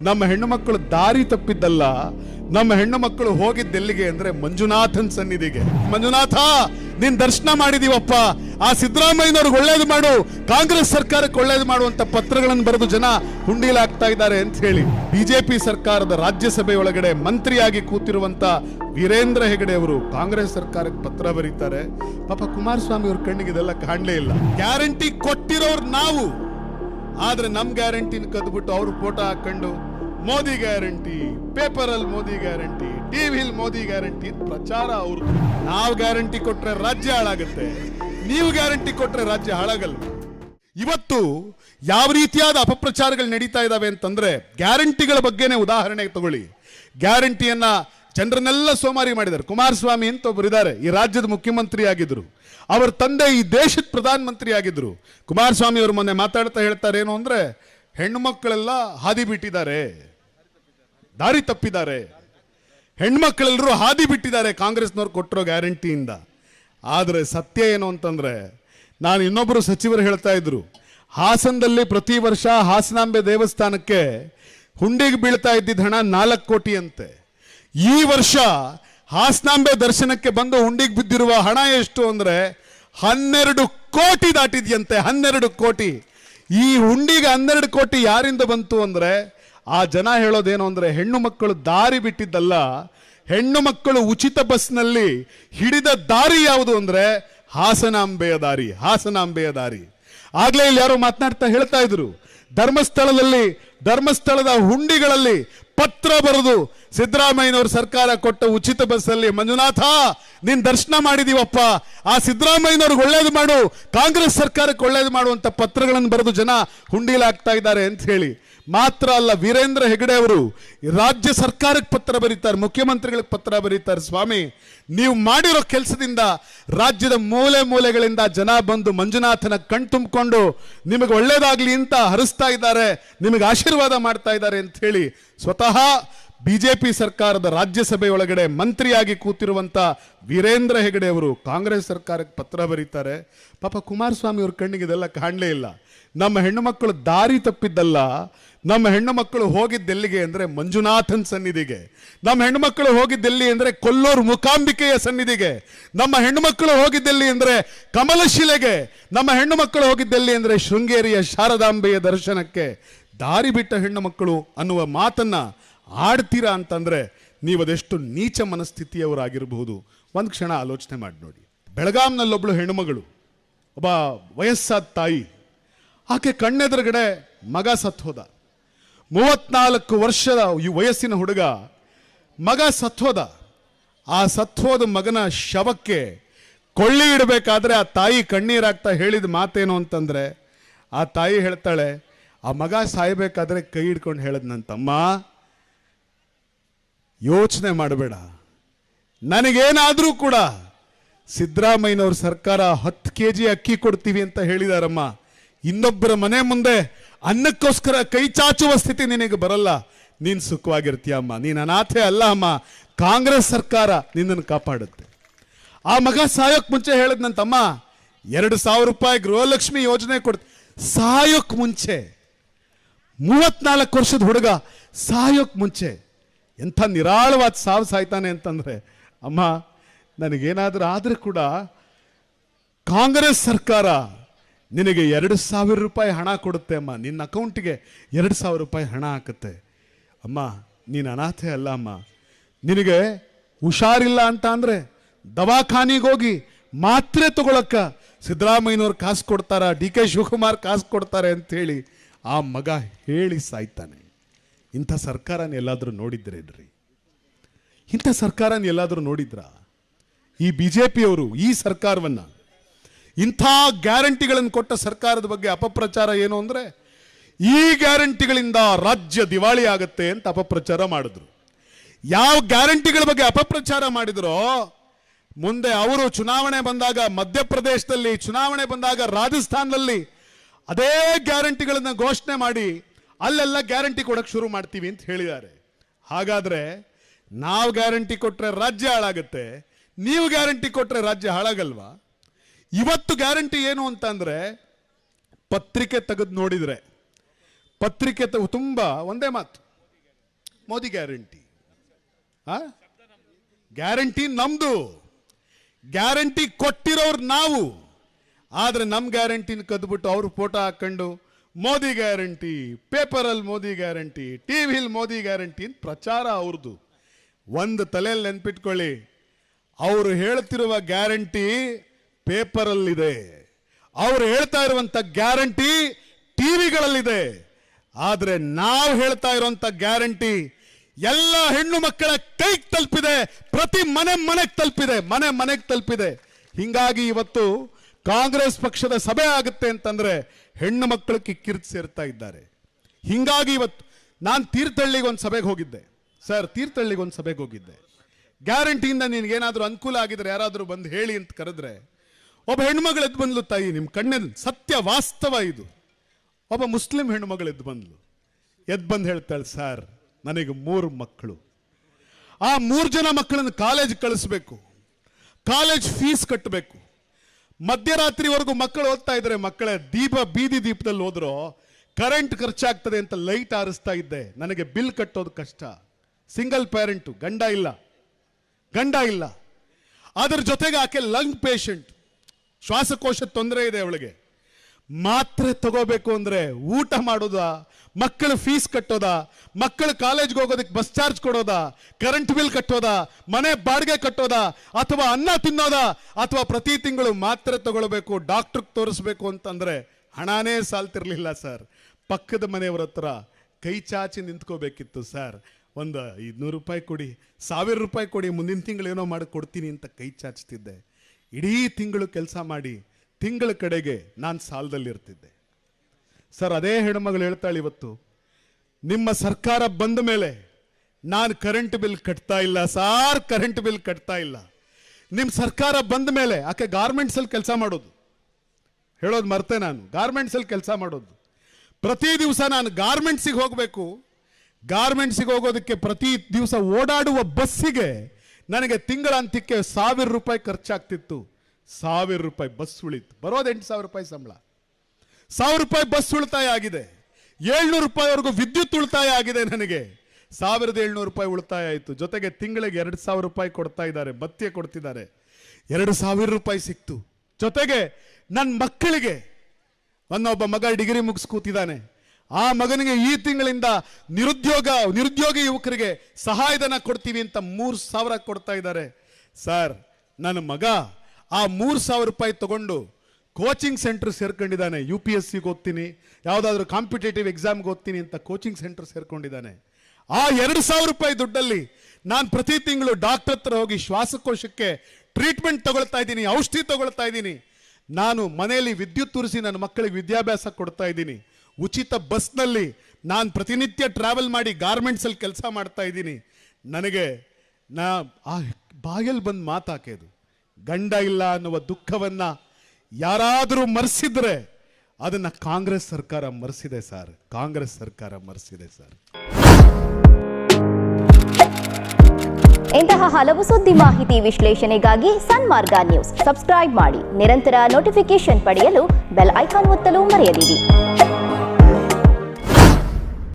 ನಮ್ಮ ಹೆಣ್ಣು ಮಕ್ಕಳು ದಾರಿ ತಪ್ಪಿದ್ದಲ್ಲ, ನಮ್ಮ ಹೆಣ್ಣು ಮಕ್ಕಳು ಹೋಗಿದ್ದೆಲ್ಲಿಗೆ ಅಂದ್ರೆ ಮಂಜುನಾಥನ್ ಸನ್ನಿಧಿಗೆ. ಮಂಜುನಾಥ, ನೀನ್ ದರ್ಶನ ಮಾಡಿದೀವಪ್ಪ. ಆ ಸಿದ್ದರಾಮಯ್ಯನವ್ರಿಗೆ ಒಳ್ಳೇದು ಮಾಡು, ಕಾಂಗ್ರೆಸ್ ಸರ್ಕಾರಕ್ಕೆ ಒಳ್ಳೇದು ಮಾಡುವಂತ ಪತ್ರಗಳನ್ನು ಬರೆದು ಜನ ಹುಂಡಿಲಾಗ್ತಾ ಇದ್ದಾರೆ ಅಂತ ಹೇಳಿ ಬಿಜೆಪಿ ಸರ್ಕಾರದ ರಾಜ್ಯಸಭೆ ಒಳಗಡೆ ಮಂತ್ರಿಯಾಗಿ ಕೂತಿರುವಂತ ವೀರೇಂದ್ರ ಹೆಗಡೆ ಅವರು ಕಾಂಗ್ರೆಸ್ ಸರ್ಕಾರಕ್ಕೆ ಪತ್ರ ಬರೀತಾರೆ. ಪಾಪ ಕುಮಾರಸ್ವಾಮಿ ಅವ್ರ ಕಣ್ಣಿಗೆ ಇದೆಲ್ಲ ಕಾಣಲೇ ಇಲ್ಲ. ಗ್ಯಾರಂಟಿ ಕೊಟ್ಟಿರೋರು ನಾವು. ಆದ್ರೆ ನಮ್ ಗ್ಯಾರಂಟಿನ ಕದ್ಬಿಟ್ಟು ಅವ್ರು ಫೋಟೋ ಹಾಕೊಂಡು ಮೋದಿ ಗ್ಯಾರಂಟಿ ಪೇಪರ್ ಅಲ್ಲಿ ಮೋದಿ ಗ್ಯಾರಂಟಿ ಟಿವಿಲ್ ಮೋದಿ ಗ್ಯಾರಂಟಿ ಪ್ರಚಾರ ಅವ್ರು. ನಾವು ಗ್ಯಾರಂಟಿ ಕೊಟ್ರೆ ರಾಜ್ಯ ಹಾಳಾಗುತ್ತೆ. ನೀವು ಗ್ಯಾರಂಟಿ ಕೊಟ್ರೆ ರಾಜ್ಯ ಹಾಳಾಗಲ್ಲ. ಇವತ್ತು ಯಾವ ರೀತಿಯಾದ ಅಪಪ್ರಚಾರಗಳು ನಡೀತಾ ಇದಾವೆ ಅಂತಂದ್ರೆ ಗ್ಯಾರಂಟಿಗಳ ಬಗ್ಗೆನೇ ಉದಾಹರಣೆಗೆ ತಗೊಳ್ಳಿ. ಗ್ಯಾರಂಟಿಯನ್ನ ಜನರನ್ನೆಲ್ಲ ಸೋಮಾರಿ ಮಾಡಿದ್ದಾರೆ. ಕುಮಾರಸ್ವಾಮಿ ಅಂತ ಒಬ್ಬರು ಇದ್ದಾರೆ. ಈ ರಾಜ್ಯದ ಮುಖ್ಯಮಂತ್ರಿ ಆಗಿದ್ರು. ಅವರ ತಂದೆ ಈ ದೇಶದ ಪ್ರಧಾನ ಮಂತ್ರಿ ಆಗಿದ್ರು. ಕುಮಾರಸ್ವಾಮಿ ಅವರು ಮೊನ್ನೆ ಮಾತಾಡ್ತಾ ಹೇಳ್ತಾರೆ ಏನು ಅಂದ್ರೆ, ಹೆಣ್ಣು ಹಾದಿ ಬಿಟ್ಟಿದ್ದಾರೆ. ದಾರಿ ತಪ್ಪಿದ್ದಾರೆ. ಹೆಣ್ಮಕ್ಳೆಲ್ಲರೂ ಹಾದಿ ಬಿಟ್ಟಿದ್ದಾರೆ. ಕಾಂಗ್ರೆಸ್ನವ್ರು ಕೊಟ್ಟಿರೋ ಗ್ಯಾರಂಟಿಯಿಂದ. ಆದರೆ ಸತ್ಯ ಏನು ಅಂತಂದ್ರೆ, ನಾನು ಇನ್ನೊಬ್ಬರು ಸಚಿವರು ಹೇಳ್ತಾ ಇದ್ರು. ಹಾಸನದಲ್ಲಿ ಪ್ರತಿ ವರ್ಷ ಹಾಸನಾಂಬೆ ದೇವಸ್ಥಾನಕ್ಕೆ ಹುಂಡಿಗೆ ಬೀಳ್ತಾ ಇದ್ದಿದ್ದ ಹಣ ನಾಲ್ಕು ಕೋಟಿ ಅಂತೆ. ಈ ವರ್ಷ ಹಾಸನಾಂಬೆ ದರ್ಶನಕ್ಕೆ ಬಂದು ಹುಂಡಿಗೆ ಬಿದ್ದಿರುವ ಹಣ ಎಷ್ಟು ಅಂದರೆ ಹನ್ನೆರಡು ಕೋಟಿ ದಾಟಿದ್ಯಂತೆ, ಹನ್ನೆರಡು ಕೋಟಿ. ಈ ಹುಂಡಿಗೆ ಹನ್ನೆರಡು ಕೋಟಿ ಯಾರಿಂದ ಬಂತು ಅಂದರೆ, ಆ ಜನ ಹೇಳೋದೇನು ಅಂದರೆ, ಹೆಣ್ಣು ಮಕ್ಕಳು ದಾರಿ ಬಿಟ್ಟಿದ್ದಲ್ಲ, ಹೆಣ್ಣು ಮಕ್ಕಳು ಉಚಿತ ಬಸ್ನಲ್ಲಿ ಹಿಡಿದ ದಾರಿ ಯಾವುದು ಅಂದರೆ, ಹಾಸನಾಂಬೆಯ ದಾರಿ ಹಾಸನಾಂಬೆಯ ದಾರಿ. ಆಗ್ಲೇ ಇಲ್ಲಿ ಯಾರೋ ಮಾತನಾಡ್ತಾ ಹೇಳ್ತಾ ಇದ್ರು, ಧರ್ಮಸ್ಥಳದಲ್ಲಿ, ಧರ್ಮಸ್ಥಳದ ಹುಂಡಿಗಳಲ್ಲಿ ಪತ್ರ ಬರೆದು ಸಿದ್ದರಾಮಯ್ಯನವ್ರ ಸರ್ಕಾರ ಕೊಟ್ಟ ಉಚಿತ ಬಸ್ಸಲ್ಲಿ, ಮಂಜುನಾಥ, ನೀನ್ ದರ್ಶನ ಮಾಡಿದೀವಪ್ಪ. ಆ ಸಿದ್ದರಾಮಯ್ಯನವ್ರಿಗೆ ಒಳ್ಳೇದು ಮಾಡು, ಕಾಂಗ್ರೆಸ್ ಸರ್ಕಾರಕ್ಕೆ ಒಳ್ಳೇದು ಮಾಡುವಂತ ಪತ್ರಗಳನ್ನು ಬರೆದು ಜನ ಹುಂಡಿಲಾಗ್ತಾ ಇದ್ದಾರೆ ಅಂತ ಹೇಳಿ. ಮಾತ್ರ ಅಲ್ಲ, ವೀರೇಂದ್ರ ಹೆಗಡೆ ಅವರು, ರಾಜ್ಯ ಸರ್ಕಾರಕ್ಕೆ ಪತ್ರ ಬರೀತಾರೆ, ಮುಖ್ಯಮಂತ್ರಿಗಳಿಗೆ ಪತ್ರ ಬರೀತಾರೆ, ಸ್ವಾಮಿ. ನೀವು ಮಾಡಿರೋ ಕೆಲಸದಿಂದ ರಾಜ್ಯದ ಮೂಲೆ ಮೂಲೆಗಳಿಂದ ಜನ ಬಂದು ಮಂಜುನಾಥನ ಕಣ್ ತುಂಬಿಕೊಂಡು ನಿಮಗೆ ಒಳ್ಳೇದಾಗ್ಲಿ ಅಂತ ಹರಿಸ್ತಾ ಇದ್ದಾರೆ, ನಿಮಗೆ ಆಶೀರ್ವಾದ ಮಾಡ್ತಾ ಇದ್ದಾರೆ ಅಂತ ಹೇಳಿ ಸ್ವತಃ ಬಿಜೆಪಿ ಸರ್ಕಾರದ ರಾಜ್ಯಸಭೆಯೊಳಗಡೆ ಮಂತ್ರಿಯಾಗಿ ಕೂತಿರುವಂತ ವೀರೇಂದ್ರ ಹೆಗಡೆ ಅವರು ಕಾಂಗ್ರೆಸ್ ಸರ್ಕಾರಕ್ಕೆ ಪತ್ರ ಬರೀತಾರೆ. ಪಾಪ ಕುಮಾರಸ್ವಾಮಿ ಅವ್ರ ಕಣ್ಣಿಗೆ ಇದೆಲ್ಲ ಕಾಣಲೇ ಇಲ್ಲ. ನಮ್ಮ ಹೆಣ್ಣು ಮಕ್ಕಳು ದಾರಿ ತಪ್ಪಿದ್ದಲ್ಲ. ನಮ್ಮ ಹೆಣ್ಣು ಮಕ್ಕಳು ಹೋಗಿದ್ದೆಲ್ಲಿಗೆ ಅಂದ್ರೆ ಮಂಜುನಾಥನ್ ಸನ್ನಿಧಿಗೆ. ನಮ್ಮ ಹೆಣ್ಣು ಮಕ್ಕಳು ಹೋಗಿದ್ದೆಲ್ಲಿ ಅಂದ್ರೆ ಕೊಲ್ಲೂರು ಮುಕಾಂಬಿಕೆಯ ಸನ್ನಿಧಿಗೆ. ನಮ್ಮ ಹೆಣ್ಣು ಮಕ್ಕಳು ಹೋಗಿದ್ದೆಲ್ಲಿ ಅಂದ್ರೆ ಕಮಲಶಿಲೆಗೆ ನಮ್ಮ ಹೆಣ್ಣು ಮಕ್ಕಳು ಹೋಗಿದ್ದೆಲ್ಲಿ ಅಂದ್ರೆ ಶೃಂಗೇರಿಯ ಶಾರದಾಂಬೆಯ ದರ್ಶನಕ್ಕೆ. ದಾರಿ ಬಿಟ್ಟ ಹೆಣ್ಣು ಮಕ್ಕಳು ಅನ್ನುವ ಮಾತನ್ನ ಆಡ್ತೀರಾ ಅಂತಂದರೆ ನೀವು ಅದೆಷ್ಟು ನೀಚ ಮನಸ್ಥಿತಿಯವರಾಗಿರಬಹುದು. ಒಂದು ಕ್ಷಣ ಆಲೋಚನೆ ಮಾಡಿ ನೋಡಿ. ಬೆಳಗಾಂನಲ್ಲೊಬ್ಳು ಹೆಣ್ಣುಮಗಳು, ಒಬ್ಬ ವಯಸ್ಸಾದ ತಾಯಿ. ಆಕೆ ಕಣ್ಣೆದುರುಗಡೆ ಮಗ ಸತ್ ಹೋದ. ಮೂವತ್ನಾಲ್ಕು ವರ್ಷದ ಈ ವಯಸ್ಸಿನ ಹುಡುಗ ಮಗ ಸತ್ವದ ಆ ಸತ್ವದ ಮಗನ ಶವಕ್ಕೆ ಕೊಳ್ಳಿ ಇಡಬೇಕಾದ್ರೆ ಆ ತಾಯಿ ಕಣ್ಣೀರಾಗ್ತಾ ಹೇಳಿದ ಮಾತೇನು ಅಂತಂದರೆ, ಆ ತಾಯಿ ಹೇಳ್ತಾಳೆ, ಆ ಮಗ ಸಾಯಬೇಕಾದ್ರೆ ಕೈ ಹಿಡ್ಕೊಂಡು ಹೇಳದ್ ನನ್ನ ತಮ್ಮ ಯೋಚನೆ ಮಾಡಬೇಡ. ನನಗೇನಾದರೂ ಕೂಡ ಸಿದ್ದರಾಮಯ್ಯನವ್ರ ಸರ್ಕಾರ ಹತ್ತು ಕೆ ಜಿ ಅಕ್ಕಿ ಕೊಡ್ತೀವಿ ಅಂತ ಹೇಳಿದಾರಮ್ಮ. ಇನ್ನೊಬ್ಬರ ಮನೆ ಮುಂದೆ ಅನ್ನಕ್ಕೋಸ್ಕರ ಕೈ ಚಾಚುವ ಸ್ಥಿತಿ ನಿನಗೆ ಬರಲ್ಲ. ನೀನು ಸುಖವಾಗಿರ್ತೀಯ ಅಮ್ಮ ನೀನು ಅನಾಥೆ ಅಲ್ಲ ಅಮ್ಮ. ಕಾಂಗ್ರೆಸ್ ಸರ್ಕಾರ ನಿನ್ನನ್ನು ಕಾಪಾಡುತ್ತೆ. ಆ ಮಗ ಸಾಯೋಕ್ ಮುಂಚೆ ಹೇಳಿದ್ ನಂತಮ್ಮ ತಮ್ಮ, ಎರಡು ಸಾವಿರ ರೂಪಾಯಿ ಗೃಹಲಕ್ಷ್ಮಿ ಯೋಜನೆ ಕೊಡ್, ಸಾಯೋಕ್ ಮುಂಚೆ. ಮೂವತ್ನಾಲ್ಕು ವರ್ಷದ ಹುಡುಗ ಸಾಯೋಕ್ ಮುಂಚೆ. ಎಂಥ ನಿರಾಳವಾದ ಸಾವು ಸಾಯ್ತಾನೆ ಅಂತಂದರೆ, ಅಮ್ಮ, ನನಗೇನಾದರೂ ಆದರೂ ಕೂಡ ಕಾಂಗ್ರೆಸ್ ಸರ್ಕಾರ ನಿನಗೆ ಎರಡು ಸಾವಿರ ರೂಪಾಯಿ ಹಣ ಕೊಡುತ್ತೆ ಅಮ್ಮ. ನಿನ್ನ ಅಕೌಂಟಿಗೆ ಎರಡು ಸಾವಿರ ರೂಪಾಯಿ ಹಣ ಹಾಕುತ್ತೆ. ಅಮ್ಮ, ನೀನು ಅನಾಥೆ ಅಲ್ಲ ಅಮ್ಮ. ನಿನಗೆ ಹುಷಾರಿಲ್ಲ ಅಂತ ಅಂದರೆ ದವಾಖಾನಿಗೋಗಿ ಮಾತ್ರೆ ತಗೊಳಕ್ಕ ಸಿದ್ದರಾಮಯ್ಯನವ್ರು ಕಾಸು ಕೊಡ್ತಾರ, ಡಿ ಕೆ ಶಿವಕುಮಾರ್ ಕಾಸು ಕೊಡ್ತಾರೆ ಅಂತ ಹೇಳಿ ಆ ಮಗ ಹೇಳಿ ಸಾಯ್ತಾನೆ. ಇಂಥ ಸರ್ಕಾರನ ಎಲ್ಲಾದರೂ ನೋಡಿದ್ರೇನ್ರಿ ಇಂಥ ಸರ್ಕಾರನ ಎಲ್ಲಾದರೂ ನೋಡಿದ್ರಾ? ಈ ಬಿ ಜೆ ಪಿಯವರು ಈ ಸರ್ಕಾರವನ್ನ ಇಂಥ ಗ್ಯಾರಂಟಿಗಳನ್ನು ಕೊಟ್ಟ ಸರ್ಕಾರದ ಬಗ್ಗೆ ಅಪಪ್ರಚಾರ ಏನು ಅಂದ್ರೆ, ಈ ಗ್ಯಾರಂಟಿಗಳಿಂದ ರಾಜ್ಯ ದಿವಾಳಿ ಆಗತ್ತೆ ಅಂತ ಅಪಪ್ರಚಾರ ಮಾಡಿದ್ರು. ಯಾವ ಗ್ಯಾರಂಟಿಗಳ ಬಗ್ಗೆ ಅಪಪ್ರಚಾರ ಮಾಡಿದ್ರೋ, ಮುಂದೆ ಅವರು ಚುನಾವಣೆ ಬಂದಾಗ ಮಧ್ಯಪ್ರದೇಶದಲ್ಲಿ, ಚುನಾವಣೆ ಬಂದಾಗ ರಾಜಸ್ಥಾನದಲ್ಲಿ ಅದೇ ಗ್ಯಾರಂಟಿಗಳನ್ನ ಘೋಷಣೆ ಮಾಡಿ ಅಲ್ಲೆಲ್ಲ ಗ್ಯಾರಂಟಿ ಕೊಡಕ್ಕೆ ಶುರು ಮಾಡ್ತೀವಿ ಅಂತ ಹೇಳಿದ್ದಾರೆ. ಹಾಗಾದ್ರೆ ನಾವು ಗ್ಯಾರಂಟಿ ಕೊಟ್ಟರೆ ರಾಜ್ಯ ಹಾಳಾಗುತ್ತೆ, ನೀವು ಗ್ಯಾರಂಟಿ ಕೊಟ್ಟರೆ ರಾಜ್ಯ ಹಾಳಾಗಲ್ವಾ? ಇವತ್ತು ಗ್ಯಾರಂಟಿ ಏನು ಅಂತಂದರೆ ಪತ್ರಿಕೆ ತೆಗೆದು ನೋಡಿದರೆ, ಪತ್ರಿಕೆ ತ- ತುಂಬ, ಒಂದೇ ಮಾತು, ಮೋದಿ ಗ್ಯಾರಂಟಿ. ಗ್ಯಾರಂಟಿ ನಮ್ದು, ಗ್ಯಾರಂಟಿ ಕೊಟ್ಟಿರೋರು ನಾವು. ಆದರೆ ನಮ್ಮ ಗ್ಯಾರಂಟಿನ ಕದ್ಬಿಟ್ಟು ಅವ್ರ ಫೋಟೋ ಹಾಕೊಂಡು ಮೋದಿ ಗ್ಯಾರಂಟಿ ಪೇಪರಲ್ಲಿ ಮೋದಿ ಗ್ಯಾರಂಟಿ ಟಿ ವಿಲಿ ಮೋದಿ ಗ್ಯಾರಂಟಿ ಅಂತ ಪ್ರಚಾರ ಅವ್ರದ್ದು ಒಂದು ತಲೆಯಲ್ಲಿ ನೆನ್ಪಿಟ್ಕೊಳ್ಳಿ, ಅವರು ಹೇಳ್ತಿರುವ ಗ್ಯಾರಂಟಿ ಪೇಪರಲ್ಲಿದೆ ಅವ್ರು ಹೇಳ್ತಾ ಇರುವಂತ ಗ್ಯಾರಂಟಿ ಟಿ ವಿಗಳಲ್ಲಿದೆ ಆದರೆ ನಾವು ಹೇಳ್ತಾ ಇರುವಂತ ಗ್ಯಾರಂಟಿ ಎಲ್ಲ ಹೆಣ್ಣು ಮಕ್ಕಳ ಕೈಗೆ ತಲುಪಿದೆ, ಪ್ರತಿ ಮನೆ ಮನೆಗೆ ತಲುಪಿದೆ, ಮನೆ ಮನೆಗೆ ತಲುಪಿದೆ. ಹಿಂಗಾಗಿ ಇವತ್ತು ಕಾಂಗ್ರೆಸ್ ಪಕ್ಷದ ಸಭೆ ಆಗುತ್ತೆ ಅಂತಂದ್ರೆ ಹೆಣ್ಣು ಮಕ್ಕಳು ಕಿಕ್ಕಿರ್ದು ಸೇರ್ತಾ ಇದ್ದಾರೆ. ಹಿಂಗಾಗಿ ಇವತ್ತು ನಾನು ತೀರ್ಥಹಳ್ಳಿಗೆ ಒಂದು ಸಭೆಗೆ ಹೋಗಿದ್ದೆ. ಸರ್, ತೀರ್ಥಹಳ್ಳಿಗೆ ಒಂದು ಸಭೆಗೆ ಹೋಗಿದ್ದೆ. ಗ್ಯಾರಂಟಿಯಿಂದ ನಿನಗೇನಾದರೂ ಅನುಕೂಲ ಆಗಿದ್ರೆ ಯಾರಾದರೂ ಬಂದು ಹೇಳಿ ಅಂತ ಕರೆದ್ರೆ, ಒಬ್ಬ ಹೆಣ್ಮಗಳು ಎದ್ದು ಬಂದ್ಲು ತಾಯಿ ನಿಮ್ಮ ಕಣ್ಣಲ್ಲಿ ಸತ್ಯ ವಾಸ್ತವ ಇದು. ಒಬ್ಬ ಮುಸ್ಲಿಂ ಹೆಣ್ಮಗಳು ಎದ್ದು ಬಂದ್ಲು. ಎದ್ದು ಬಂದು ಹೇಳ್ತಾಳೆ, ಸರ್, ನನಗೆ ಮೂರು ಮಕ್ಕಳು. ಆ ಮೂರು ಜನ ಮಕ್ಕಳನ್ನು ಕಾಲೇಜ್ ಕಳಿಸ್ಬೇಕು. ಕಾಲೇಜ್ ಫೀಸ್ ಕಟ್ಟಬೇಕು ಮಧ್ಯರಾತ್ರಿವರೆಗೂ ಮಕ್ಕಳು ಓದ್ತಾ ಇದ್ದಾರೆ ಮಕ್ಕಳ, ದೀಪ ಬೀದಿ ದೀಪದಲ್ಲಿ ಹೋದ್ರು ಕರೆಂಟ್ ಖರ್ಚಾಗ್ತದೆ ಅಂತ ಲೈಟ್ ಆರಿಸ್ತಾ ಇದ್ದೆ. ನನಗೆ ಬಿಲ್ ಕಟ್ಟೋದು ಕಷ್ಟ. ಸಿಂಗಲ್ ಪೇರೆಂಟು ಗಂಡ ಇಲ್ಲ. ಗಂಡ ಇಲ್ಲ. ಅದರ ಜೊತೆಗೆ ಆಕೆ ಲಂಗ್ ಪೇಷಂಟ್ ಶ್ವಾಸಕೋಶ ತೊಂದರೆ ಇದೆ ಅವಳಿಗೆ. ಮಾತ್ರೆ ತಗೋಬೇಕು ಅಂದ್ರೆ ಊಟ ಮಾಡೋದಾ? ಮಕ್ಕಳ ಫೀಸ್ ಕಟ್ಟೋದಾ? ಮಕ್ಕಳು ಕಾಲೇಜ್ಗೆ ಹೋಗೋದಕ್ಕೆ ಬಸ್ ಚಾರ್ಜ್ ಕೊಡೋದಾ? ಕರೆಂಟ್ ಬಿಲ್ ಕಟ್ಟೋದಾ? ಮನೆ ಬಾಡಿಗೆ ಕಟ್ಟೋದಾ? ಅಥವಾ ಅನ್ನ ತಿನ್ನೋದಾ? ಅಥವಾ ಪ್ರತಿ ತಿಂಗಳು ಮಾತ್ರೆ ತಗೊಳ್ಬೇಕು ಡಾಕ್ಟ್ರಿಗೆ ತೋರಿಸ್ಬೇಕು ಅಂತಂದ್ರೆ ಹಣನೇ ಸಾಲ್ತಿರ್ಲಿಲ್ಲ ಸರ್ ಪಕ್ಕದ ಮನೆಯವ್ರ ಹತ್ರ ಕೈ ಚಾಚಿ ನಿಂತ್ಕೋಬೇಕಿತ್ತು ಸರ್ ಒಂದು ಐದುನೂರು ರೂಪಾಯಿ ಕೊಡಿ, ಸಾವಿರ ರೂಪಾಯಿ ಕೊಡಿ, ಮುಂದಿನ ತಿಂಗಳು ಏನೋ ಮಾಡಿ ಕೊಡ್ತೀನಿ ಅಂತ ಕೈ ಚಾಚ್ತಿದ್ದೆ. ಇಡೀ ತಿಂಗಳು ಕೆಲಸ ಮಾಡಿ ತಿಂಗಳ ಕಡೆಗೆ ನಾನು ಸಾಲದಲ್ಲಿರ್ತಿದ್ದೆ. ಸರ್, ಅದೇ ಹೆಣ್ಮಗಳು ಹೇಳ್ತಾಳೆ ಇವತ್ತು, ನಿಮ್ಮ ಸರ್ಕಾರ ಬಂದ ಮೇಲೆ ನಾನು ಕರೆಂಟ್ ಬಿಲ್ ಕಟ್ತಾ ಇಲ್ಲ, ಸಾರ್ ಕರೆಂಟ್ ಬಿಲ್ ಕಟ್ತಾ ಇಲ್ಲ. ನಿಮ್ಮ ಸರ್ಕಾರ ಬಂದ ಮೇಲೆ, ಆಕೆ ಗಾರ್ಮೆಂಟ್ಸಲ್ಲಿ ಕೆಲಸ ಮಾಡೋದು. ಹೇಳೋದು ಮರ್ತೆ ನಾನು ಗಾರ್ಮೆಂಟ್ಸಲ್ಲಿ ಕೆಲಸ ಮಾಡೋದು. ಪ್ರತಿ ದಿವಸ ನಾನು ಗಾರ್ಮೆಂಟ್ಸಿಗೆ ಹೋಗಬೇಕು. ಗಾರ್ಮೆಂಟ್ಸಿಗೆ ಹೋಗೋದಕ್ಕೆ ಪ್ರತಿ ದಿವಸ ಓಡಾಡುವ ಬಸ್ಸಿಗೆ ನನಗೆ ತಿಂಗಳ ಅಂತ್ಯಕ್ಕೆ ಸಾವಿರ ರೂಪಾಯಿ ಖರ್ಚಾಗ್ತಿತ್ತು. ಸಾವಿರ ರೂಪಾಯಿ ಬಸ್ ಉಳಿತು. ಬರೋದು ಎಂಟು ಸಾವಿರ ರೂಪಾಯಿ ಸಂಬಳ. ಸಾವಿರ ರೂಪಾಯಿ ಬಸ್ ಉಳಿತಾಯ ಆಗಿದೆ. ಏಳ್ನೂರು ರೂಪಾಯಿವರೆಗೂ ವಿದ್ಯುತ್ ಉಳಿತಾಯ ಆಗಿದೆ ನನಗೆ. ಸಾವಿರದ ಏಳ್ನೂರು ರೂಪಾಯಿ ಉಳಿತಾಯ ಆಯಿತು. ಜೊತೆಗೆ ತಿಂಗಳಿಗೆ ಎರಡು ಸಾವಿರ ರೂಪಾಯಿ ಕೊಡ್ತಾ ಇದ್ದಾರೆ, ಭತ್ಯೆ ಕೊಡ್ತಿದ್ದಾರೆ. ಎರಡು ಸಾವಿರ ರೂಪಾಯಿ ಸಿಕ್ತು. ಜೊತೆಗೆ ನನ್ನ ಮಕ್ಕಳಿಗೆ ನನ್ನ ಒಬ್ಬ ಮಗ ಡಿಗ್ರಿ ಮುಗಿಸ್ ಕೂತಿದ್ದಾನೆ ಆ ಮಗನಿಗೆ ಈ ತಿಂಗಳಿಂದ ನಿರುದ್ಯೋಗ, ನಿರುದ್ಯೋಗಿ ಯುವಕರಿಗೆ ಸಹಾಯಧನ ಕೊಡ್ತೀವಿ ಅಂತ ಮೂರು ಸಾವಿರ ಕೊಡ್ತಾ ಇದ್ದಾರೆ. ಸರ್, ನನ್ನ ಮಗ ಆ ಮೂರು ಸಾವಿರ ರೂಪಾಯಿ ತಗೊಂಡು ಕೋಚಿಂಗ್ ಸೆಂಟರ್ ಸೇರ್ಕೊಂಡಿದ್ದಾನೆ. ಯು ಪಿ ಎಸ್ ಸಿಗೆ ಓದ್ತೀನಿ. ಯಾವುದಾದ್ರೂ ಕಾಂಪಿಟೇಟಿವ್ ಎಕ್ಸಾಮ್ಗೆ ಓದ್ತೀನಿ ಅಂತ ಕೋಚಿಂಗ್ ಸೆಂಟರ್ ಸೇರ್ಕೊಂಡಿದ್ದಾನೆ. ಆ ಎರಡು ಸಾವಿರ ರೂಪಾಯಿ ದುಡ್ಡಲ್ಲಿ ನಾನು ಪ್ರತಿ ತಿಂಗಳು ಡಾಕ್ಟರ್ ಹತ್ರ ಹೋಗಿ ಶ್ವಾಸಕೋಶಕ್ಕೆ ಟ್ರೀಟ್ಮೆಂಟ್ ತಗೊಳ್ತಾ ಇದ್ದೀನಿ, ಔಷಧಿ ತಗೊಳ್ತಾ ಇದ್ದೀನಿ. ನಾನು ಮನೆಯಲ್ಲಿ ವಿದ್ಯುತ್ ತುರಿಸಿ ನನ್ನ ಮಕ್ಕಳಿಗೆ ವಿದ್ಯಾಭ್ಯಾಸ ಕೊಡ್ತಾ ಇದ್ದೀನಿ. ಉಚಿತ ಬಸ್ನಲ್ಲಿ ನಾನು ಪ್ರತಿನಿತ್ಯ ಟ್ರಾವೆಲ್ ಮಾಡಿ ಗಾರ್ಮೆಂಟ್ಸಲ್ಲಿ ಕೆಲಸ ಮಾಡ್ತಾ ಇದ್ದೀನಿ. ನನಗೆ ನಾ ಆ ಬಾಯಲ್ಲಿ ಬಂದು ಮಾತಾಕೋದು. ಗಂಡ ಇಲ್ಲ ಅನ್ನುವ ದುಃಖವನ್ನ ಯಾರಾದರೂ ಮರೆಸಿದ್ರೆ ಅದನ್ನ ಕಾಂಗ್ರೆಸ್ ಸರ್ಕಾರ ಮರೆಸಿದೆ ಸರ್. ಕಾಂಗ್ರೆಸ್ ಸರ್ಕಾರ ಮರೆಸಿದೆ ಸರ್. ಇಂತಹ ಹಲವು ಸುದ್ದಿ ಮಾಹಿತಿ ವಿಶ್ಲೇಷಣೆಗಾಗಿ ಸನ್ಮಾರ್ಗ ನ್ಯೂಸ್. ಸಬ್ಸ್ಕ್ರೈಬ್ ಮಾಡಿ ನಿರಂತರ ನೋಟಿಫಿಕೇಶನ್ ಪಡೆಯಲು ಬೆಲ್ ಐಕಾನ್ ಒತ್ತಲು ಮರೆಯದಿರಿ.